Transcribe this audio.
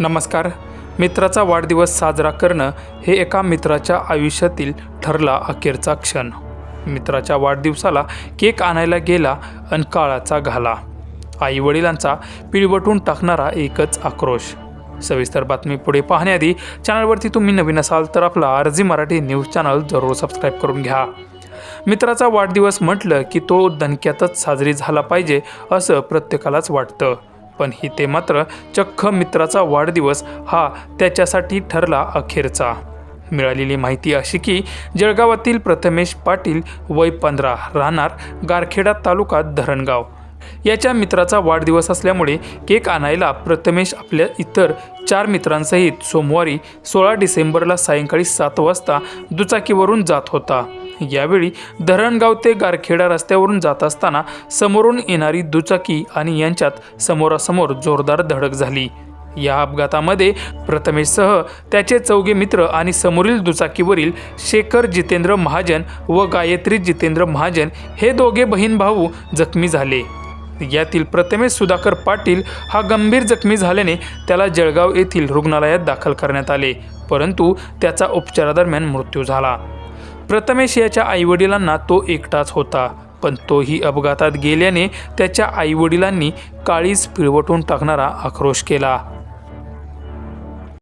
नमस्कार. मित्राचा वाढदिवस साजरा करणं हे एका मित्राच्या आयुष्यातील ठरला अखेरचा क्षण. मित्राच्या वाढदिवसाला केक आणायला गेला अन काळाचा घाला. आईवडिलांचा पिळवटून टाकणारा एकच आक्रोश. सविस्तर बातमी पुढे पाहण्याआधी चॅनलवरती तुम्ही नवीन असाल तर आपला आरजी मराठी न्यूज चॅनल जरूर सबस्क्राईब करून घ्या. मित्राचा वाढदिवस म्हटलं की तो दणक्यातच साजरी झाला पाहिजे असं प्रत्येकालाच वाटतं. पण हिते मात्र चक्क मित्राचा वाढदिवस हा त्याच्यासाठी ठरला अखेरचा. मिळालेली माहिती अशी की जळगावातील प्रथमेश पाटील वय पंधरा राहणार गारखेडा तालुका धरणगाव. याच्या मित्राचा वाढदिवस असल्यामुळे केक आणायला प्रथमेश आपल्या इतर चार मित्रांसहित सोमवारी सोळा डिसेंबरला सायंकाळी सात वाजता दुचाकीवरून जात होता. यावेळी धरणगाव ते गारखेडा रस्त्यावरून जात असताना समोरून येणारी दुचाकी आणि यांच्यात समोरासमोर जोरदार धडक झाली. या अपघातामध्ये प्रथमेशसह त्याचे चौघे मित्र आणि समोरील दुचाकीवरील शेखर जितेंद्र महाजन व गायत्री जितेंद्र महाजन हे दोघे बहीण भाऊ जखमी झाले. यातील प्रथमेश सुधाकर पाटील हा गंभीर जखमी झाल्याने त्याला जळगाव येथील रुग्णालयात दाखल करण्यात आले परंतु त्याचा उपचारादरम्यान मृत्यू झाला. प्रथमेश याच्या आईवडिलांना तो एकटाच होता पण तोही अपघातात गेल्याने त्याच्या आईवडिलांनी काळीज पिळवटून टाकणारा आक्रोश केला.